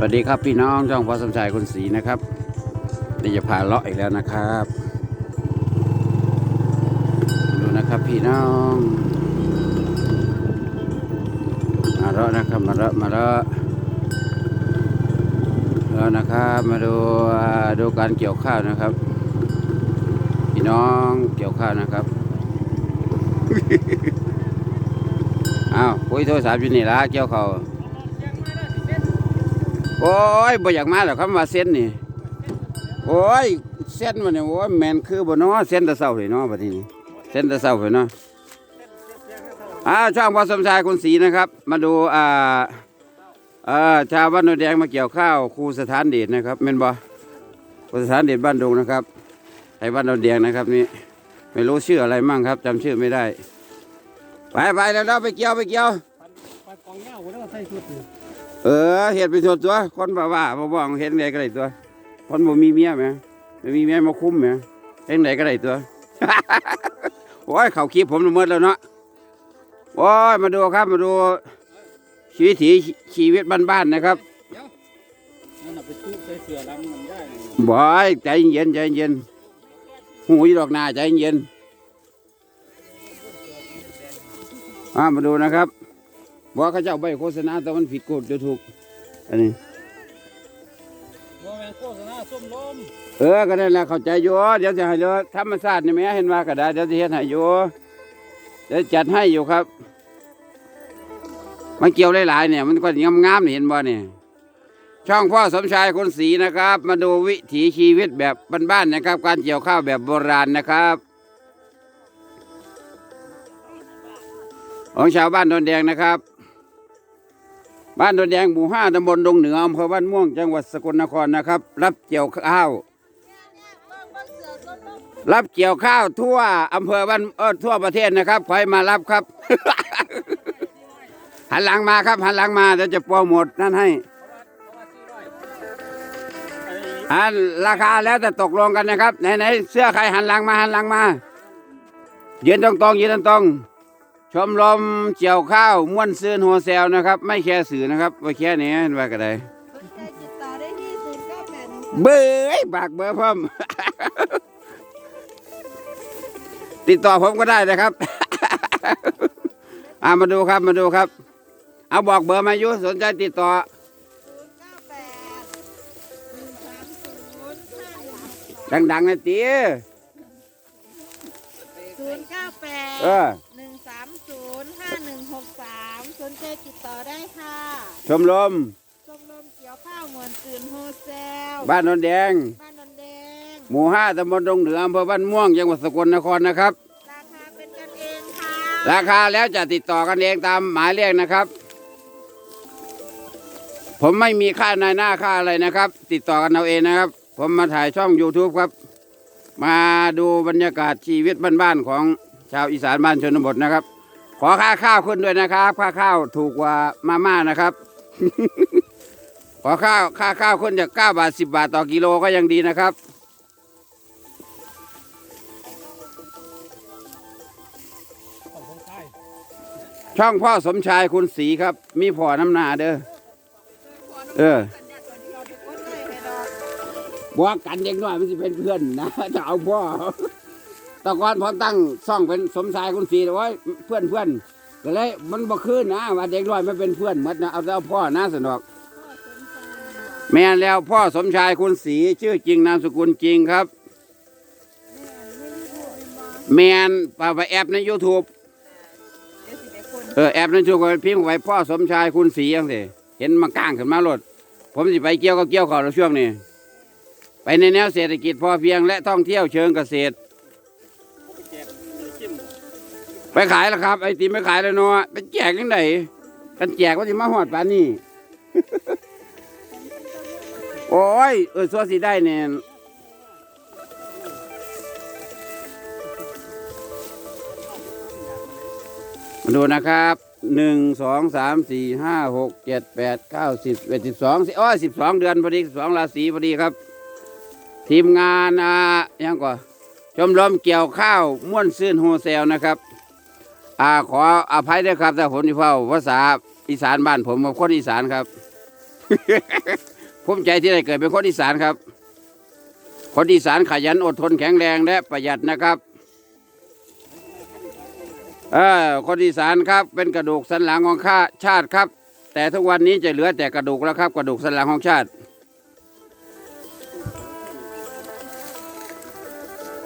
สวัสดีครับพี่น้องช่องพอสมชายคุณศรีนะครับเดี๋ยวจะพาเลาะอีกแล้วนะครับ ดูนะครับพี่น้องมาเลาะนะครับมาเลาะมาเลาะแล้วนะครับมาดูดูการเกี่ยวข้าวนะครับ พี่น้องเกี่ยวข้าวนะครับอ้าวคุยโทรศัพท์อยู่นี่ละเกี่ยวข้าว โอ้ยบ่อยากมาหรอกคำว่าเส้นนี่ โอ้ยเส้นมันเนี่ยโอ้ยแมนคือบ่เนาะเส้นตะเศร้าเลยเนาะบัดนี้เส้นตะเศร้าเลยเนาะอ่าช่างพอสมชายคุณศรีนะครับ มาดูอ่าอ่าชาวบ้านโนแดงมาเกี่ยวข้าวครูสถานเดชนะครับแม่นบ่ครูสถานเดชบ้านดงนะครับไอ้บ้านโนแดงนะครับนี่ไม่รู้ชื่ออะไรมั่งครับจำชื่อไม่ได้ ไปไปแล้วเราไปเกี่ยวไปเกี่ยวปัดกองเงาแล้วใส่ชุด ออเห็ดไปส่วนตัว คนบ้าบ้าบ่บ่เห็นไงก็ได้ตัว คนบ่มีเมียไหมไม่มีเมียมาคุ้มไหมเห็นไหนก็ได้ตัว โอ้ยเขาคลิปผมหมดแล้วเนาะโอ้ยมาดูครับมาดูชีวิตีชีวิตบ้านๆนะครับบอยใจเย็นใจเย็นหูยดอกนาใจเย็นมาดูนะครับ บอกเขาเจ้าใบโฆษณาแต่มันผิดกฎจะถูก อันนี้บ่แม่นโฆษณาส้มลมเออก็ได้แหละเข้าใจอยู่เดี๋ยวจะให้เดี๋ยวธรรมศาสตร์นี่แม่เห็นว่าก็ได้เดี๋ยวจะเฮ็ดให้อยู่เดี๋ยวจัดให้อยู่ครับ มันเกี่ยวหลายๆเนี่ย มันก็งามๆนี่เห็นบ่เนี่ยช่องพ่อสมชายคนศรีนะครับ มาดูวิถีชีวิตแบบบ้านๆนะครับ การเกี่ยวข้าวแบบโบราณนะครับ ของชาวบ้านโดนแดงนะครับ บ้านโดนแดงหมู่ห้าตำบลดงเหนืออำเภอบ้านม่วงจังหวัดสกลนครนะครับ รับเกี่ยวข้าว รับเกี่ยวข้าวทั่วอำเภอบ้านเออทั่วประเทศนะครับขอให้มารับครับ หันหลังมาครับ หันหลังมาเดี๋ยวจะโปรโมทนั่นให้อันราคาแล้วแต่ตกลงกันนะครับไหนไหนเสื้อใครหันหลังมาหันหลังมายืนตรงตรงยืนตรงตรงๆ ชมรมเกี่ยวข้าวม้วนซื่นโฮเซลนะครับ ไม่แค่สื่อนะครับว่าแค่นี้เห็นว่าก็ได้สนใจติดต่อได้ที่ศูนย์เก้าแปดเบยบากเบอร์เพิ่มติดต่อผมก็ได้นะครับ อ่ามาดูครับมาดูครับ เอาบอกเบอร์มายุสนใจติดต่อ ศูนย์เก้าแปดหนึ่งสามศูนย์ห้าหนึ่งดังๆนะตีศูนย์เก้าแปดเออ หนึ่งสามศูนย์ห้าหนึ่งหกสามสนใจติดต่อได้ค่ะชมรมชมรมเกี่ยวข้าวเหมือนตื่นโฮเซลบ้านนนแดง บ้านนนแดง หมู่ห้าตำบลดงเหนืออำเภอบ้านม่วงจังหวัดสกลนครนะครับ ราคาเป็นกันเองค่ะ ราคาแล้วจะติดต่อกันเองตามหมายเลขนะครับ ผมไม่มีค่านายหน้าค่าอะไรนะครับ ติดต่อกันเอาเองนะครับ ผมมาถ่ายช่อง YouTube ครับ มาดูบรรยากาศชีวิตบ้านๆของชาวอีสานบ้านชนบทนะครับ ขอค่าข้าวขึ้นด้วยนะครับ ค่าข้าวถูกกว่ามาม่านะครับ ขอข้าวค่าข้าวขึ้นจาก9บาท10บาทต่อกิโลก็ยังดีนะครับของคนไทยช่องพ่อสมชายคุณศรีครับ มีพ่อน้ำหนาเด้อเออบอกกันเด็กน้อยมันจะเป็นเพื่อนนะจะเอาพ่อแตะกอนพอตั้งซ่องเป็นสมชายคุณศรีไว้เพื่อนเพื่อนก็เลยมันบ่คืนนะว่าเด็กน้อยไม่เป็นเพื่อนหมดนะเอาแต่เอาพ่อนะสนอก แม่แล้วพ่อสมชายคุณศรีชื่อจริงนามสกุลจริงครับ แมนปาไปแอปใน YouTube เออแอปนั้นช่วยพิมพ์ไว้พ่อสมชายคุณศรียังสิเห็นมันก้างขึ้นมาลดผมสิไปเกี่ยวก็เกี่ยวเขาในช่วงนี้ ไปในแนวเศรษฐกิจพอเพียงและท่องเที่ยวเชิงเกษตร ไปขายแล้วครับ ไอติมไม่ขายแล้วเนาะไปแจกยังไงกันแจกว่าจะมาหอดปานนี้โอ้ย เออสัวสิได้เนี่ยมาดูนะครับหนึ่งสองสามสี่ห้าหกเจ็ดแปดเก้าสิบเอ็ดสิบสองสิโอ้ยสิบสองเดือนพอดีสิบสองราศีพอดีครับ ทีมงานอ่ายังก่อนชมรมเกี่ยวข้าว ม่วนซื่นโฮเซลนะครับ อ่าขออภัยด้วยครับแต่ผมที่เฝ้าภาษาอีสานบ้านผมผมคนอีสานครับ ภูมิใจที่ได้เกิดเป็นคนอีสานครับ คนอีสานขยันอดทนแข็งแรงและประหยัดนะครับเออคนอีสานครับเป็นกระดูกสันหลังของข้าชาติครับ แต่ทุกวันนี้จะเหลือแต่กระดูกแล้วครับกระดูกสันหลังของชาติ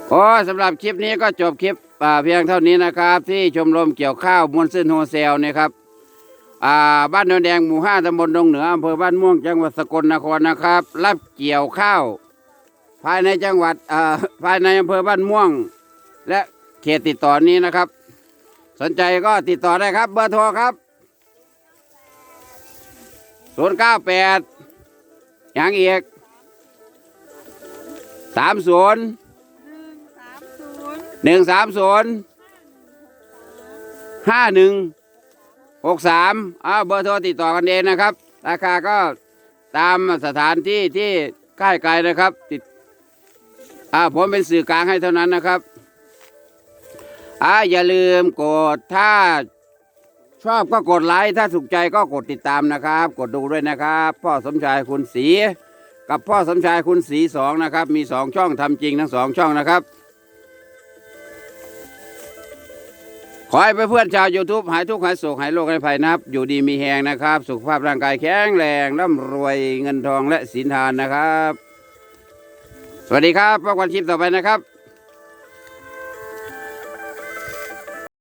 โอ้สำหรับคลิปนี้ก็จบคลิป เพียงเท่านี้นะครับ ที่ชมรมเกี่ยวข้าวมวลซื่นโฮเซลนะครับอ่าบ้านโนนแดงหมู่ห้าตำบลดงเหนืออำเภอบ้านม่วงจังหวัดสกลนครนะครับ รับเกี่ยวข้าว ภายในจังหวัดอ่าภายในอำเภอบ้านม่วง และเขตติดต่อนี้นะครับ สนใจก็ติดต่อได้ครับ เบอร์โทรครับศูนย์เก้าแปดยังเอีกสามศูนย์ หนึ่งสามศูนย์ห้าหนึ่งหกสามอ้าเบอร์โทรติดต่อกันเองนะครับ ราคาก็ตามสถานที่ที่ใกล้ไกลนะครับ ติดอ่าผมเป็นสื่อกลางให้เท่านั้นนะครับอ่าอย่าลืมกดถ้าชอบก็กดไลค์ถ้าถูกใจก็กดติดตามนะครับ กดดูด้วยนะครับ พ่อสมชายคุณศรีกับพ่อสมชายคุณศรีสองนะครับ มีสองช่องทำจริงทั้งสองช่องนะครับ ขอให้เพื่อนๆชาว YouTube หายทุกข์หายโศกหายโรคหายภัยนะครับ อยู่ดีมีแหงนะครับ สุขภาพร่างกายแข็งแรงร่ำรวยเงินทองและสินทานนะครับ สวัสดีครับพบกันคลิปต่อไปนะครับ